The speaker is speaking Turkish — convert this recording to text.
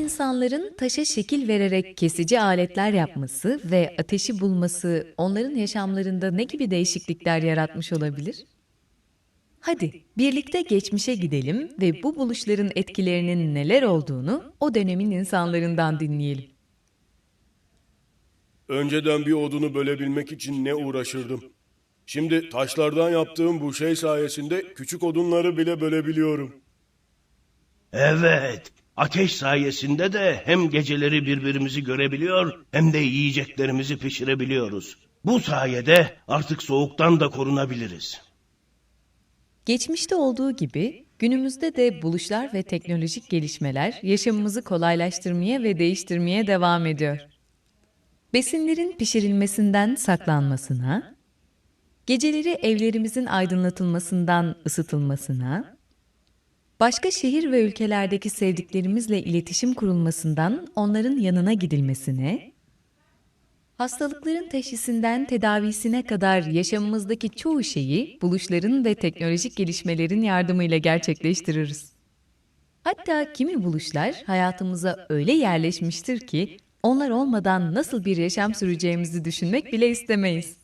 insanların taşa şekil vererek kesici aletler yapması ve ateşi bulması onların yaşamlarında ne gibi değişiklikler yaratmış olabilir? Hadi birlikte geçmişe gidelim ve bu buluşların etkilerinin neler olduğunu o dönemin insanlarından dinleyelim. Önceden bir odunu bölebilmek için ne uğraşırdım. Şimdi taşlardan yaptığım bu şey sayesinde küçük odunları bile bölebiliyorum. Evet, ateş sayesinde de hem geceleri birbirimizi görebiliyor hem de yiyeceklerimizi pişirebiliyoruz. Bu sayede artık soğuktan da korunabiliriz. Geçmişte olduğu gibi günümüzde de buluşlar ve teknolojik gelişmeler yaşamımızı kolaylaştırmaya ve değiştirmeye devam ediyor. Besinlerin pişirilmesinden saklanmasına, geceleri evlerimizin aydınlatılmasından ısıtılmasına, başka şehir ve ülkelerdeki sevdiklerimizle iletişim kurulmasından onların yanına gidilmesine, hastalıkların teşhisinden tedavisine kadar yaşamımızdaki çoğu şeyi buluşların ve teknolojik gelişmelerin yardımıyla gerçekleştiririz. Hatta kimi buluşlar hayatımıza öyle yerleşmiştir ki onlar olmadan nasıl bir yaşam süreceğimizi düşünmek bile istemeyiz.